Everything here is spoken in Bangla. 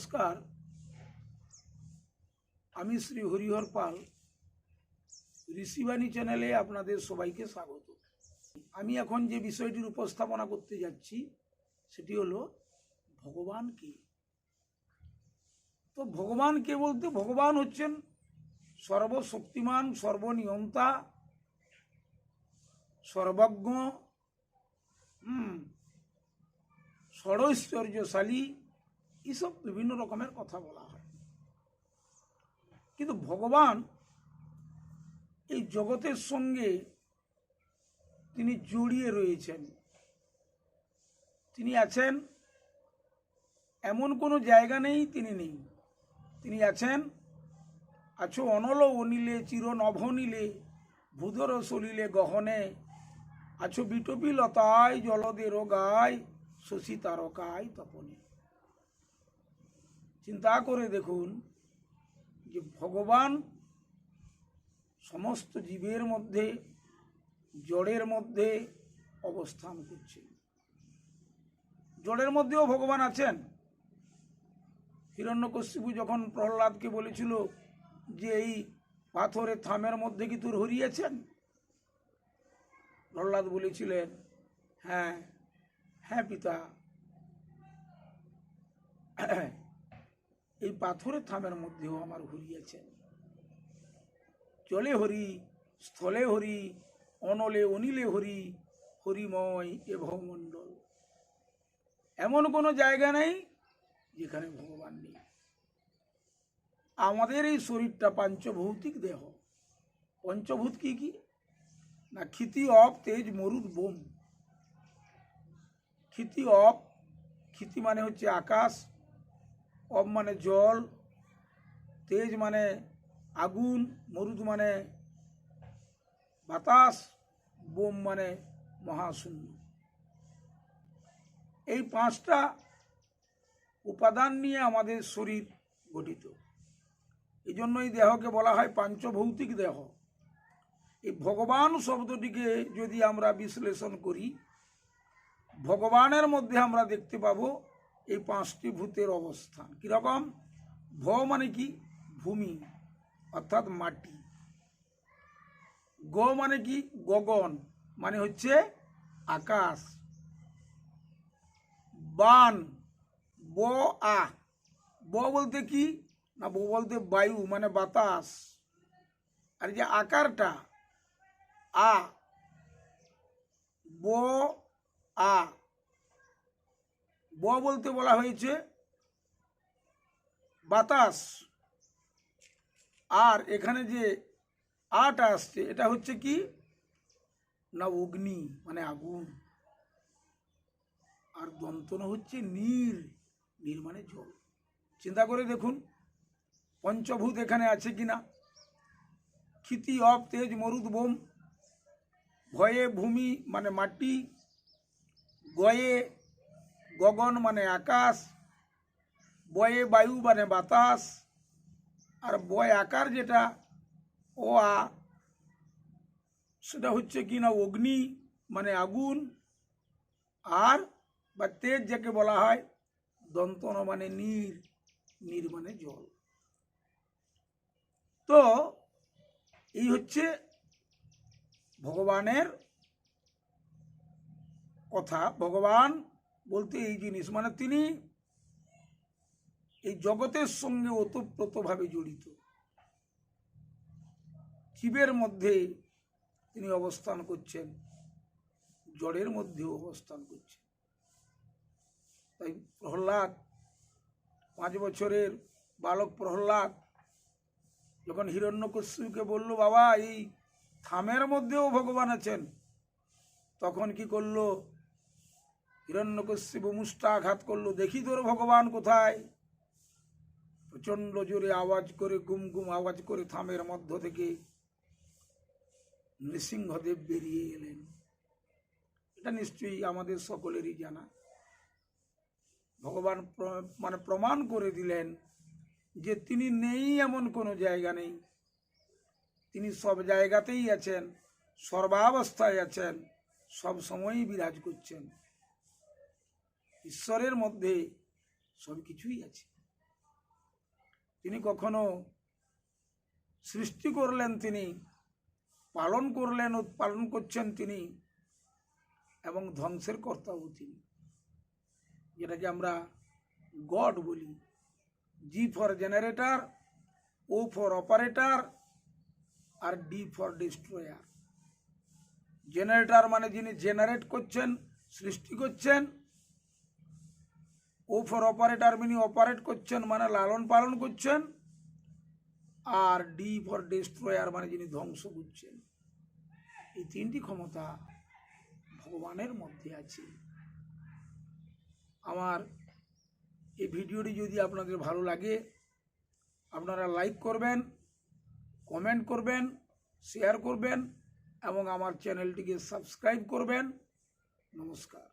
নমস্কার। আমি শ্রী হরিহর পাল, ঋষিবাণী চ্যানেলে আপনাদের সবাইকে স্বাগত। আমি এখন যে বিষয়টির উপস্থাপনা করতে যাচ্ছি, সেটি হলো ভগবান কে? তো ভগবান কে বলতে ভগবান হচ্ছেন সর্বশক্তিমান, সর্বনিয়ন্তা, সর্বজ্ঞ ষড়ৈশ্বর্যশালী এসব বিভিন্ন রকমের কথা বলা হয়। কিন্তু ভগবান এই জগতের সঙ্গে তিনি জড়িয়ে রয়েছেন। তিনি আছেন, এমন কোনো জায়গা নেই তিনি নেই। তিনি আছেন, আছো অনল অনিলে, চির নভনীলে ভূধর সলিলে গহনে, আছো বিটপি লতায়, জলদে গায় শশী তারকায় তপনে। চিন্তা করে দেখুন যে ভগবান সমস্ত জীবের মধ্যে, জড়ের মধ্যে অবস্থান করছেন। জড়ের মধ্যেও ভগবান আছেন। হিরণ্যকশিপু যখন প্রহ্লাদকে বলেছিল যে এই পাথরের থামের মধ্যে কি তোর হরিয়েছেন প্রহ্লাদ বলেছিলেন হ্যাঁ হ্যাঁ পিতা। পাথরের থামের মধ্যেও আমার হরিয়েছেন জলে হরি, স্থলে হরি, অনলে অনিলে হরি, হরিময় এ ভবমণ্ডল। এমন কোনো জায়গা নেই যেখানে ভগবান নেই। আমাদের এই শরীরটা পাঞ্চভৌতিক দেহ। পঞ্চভূত কি কি? না, ক্ষিতি, অপ, তেজ, মরুদ, বোম। ক্ষিতি, অপ, ক্ষিতি মানে হচ্ছে আকাশ অপ মানে জল, তেজ মানে আগুন, মরুদ মানে বাতাস, বোম মানে মহাশূন্য। এই পাঁচটা উপাদান নিয়ে আমাদের শরীর গঠিত। এই জন্য এই দেহকে বলা হয় পাঞ্চভৌতিক দেহ। এই ভগবান শব্দটিকে যদি আমরা বিশ্লেষণ করি, ভগবানের মধ্যে আমরা দেখতে পাবো এই পাঁচটি ভূতের অবস্থান। কীরকম? ভ মানে কি? ভূমি, অর্থাৎ মাটি। গ মানে কি? গগন মানে হচ্ছে আকাশ। বান, ব, আ। ব বলতে কি? না, ব বলতে বায়ু মানে বাতাস। আর যে আকারটা, আ, ব, আ। ব বলতে বলা হয়েছে, বাতাস, আর এখানে যে আটা আসছে, এটা হচ্ছে কি? না, অগ্নি মানে আগুন। আর দন্তন হচ্ছে নীর নীর মানে জল। চিন্তা করে দেখুন, পঞ্চভূত এখানে আছে কি না ক্ষিতি, অপ, তেজ, মরুদ, বোম। ভয়ে ভূমি মানে মাটি। গয়ে গগন মানে আকাশ, বয়ে বায়ু মানে বাতাস, আর বয় আকার যেটা, ও আ, সেটা হচ্ছে কি না, অগ্নি মানে আগুন, আর বা তেজ যাকে বলা হয়, দন্তন মানে নীর নীর মানে জল। তো, এই হচ্ছে ভগবানের কথা। ভগবান বলতে এই জিনিস মানে তিনি এই জগতের সঙ্গে ওতপ্রোতভাবে জড়িত। জীবের মধ্যে তিনি অবস্থান করছেন, জড়ের মধ্যেও অবস্থান করছেন। তাই প্রহ্লাদ, পাঁচ বছরের বালক প্রহ্লাদ যখন হিরণ্যকশ্যুকে বলল, বাবা, এই থামের মধ্যেও ভগবান আছেন। তখন কি করল? হিরণ্যকশ্যিপ মুষ্টাঘাত করল, দেখি তোর ভগবান কোথায়? প্রচণ্ড জোরে আওয়াজ করে, গুম গুম আওয়াজ করে থামের মধ্য থেকে নৃসিংহদেব বেরিয়ে এলেন। এটা নিশ্চয়ই আমাদের সকলেরই জানা। ভগবান মানে প্রমাণ করে দিলেন যে তিনি নেই এমন কোনো জায়গা নেই। তিনি সব জায়গাতেই আছেন, সর্বাবস্থায় আছেন, সব সময়ই বিরাজ করছেন। ঈশ্বরের মধ্যে সব কিছুই আছে। তিনি কখনো সৃষ্টি করলেন তিনি, পালন করলেন ও পালন করছেন তিনি, এবং ধ্বংসের কর্তাও তিনি। যেটাকে আমরা গড বলি। G for generator O for operator R D for destroyer generator মানে যিনি জেনারেট করছেন, সৃষ্টি করছেন ও ফর অপারেটর যিনি অপারেট করছেন মানে লালন পালন করছেন, আর ডি ফর ডিস্ট্রয়ার মানে যিনি ধ্বংস করছেন। এই তিনটি ক্ষমতা ভগবানের মধ্যে আছে। আমার এই ভিডিওটি যদি আপনাদের ভালো লাগে, আপনারা লাইক করবেন, কমেন্ট করবেন, শেয়ার করবেন, এবং আমার চ্যানেলটিকে সাবস্ক্রাইব করবেন। নমস্কার।